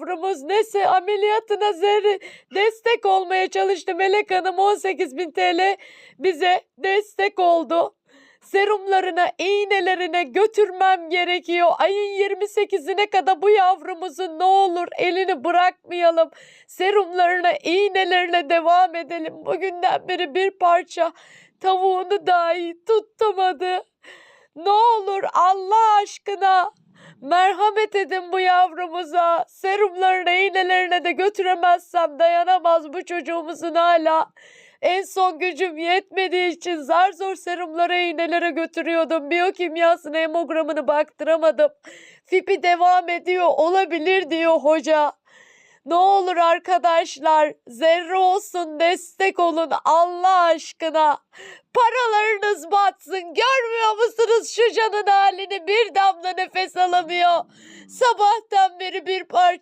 yavrumuz neyse ameliyatına zerre destek olmaya çalıştı. Melek Hanım 18 bin TL bize destek oldu. Serumlarına, iğnelerine götürmem gerekiyor. Ayın 28'ine kadar bu yavrumuzun ne olur elini bırakmayalım. Serumlarına, iğnelerine devam edelim. Bugünden beri bir parça tavuğunu dahi tutamadı. Ne olur Allah aşkına merhamet edin bu yavrumuza. Serumlarına, iğnelerine de götüremezsem dayanamaz bu çocuğumuzun hala. En son gücüm yetmediği için zar zor serumlara, iğnelere götürüyordum. Biyokimyasını, hemogramını baktıramadım. Fipi devam ediyor olabilir diyor hoca. Ne olur arkadaşlar zerre olsun destek olun Allah aşkına. Paralarınız batsın görmüyor musunuz şu canın halini bir damla nefes alamıyor. Sabahtan beri bir parça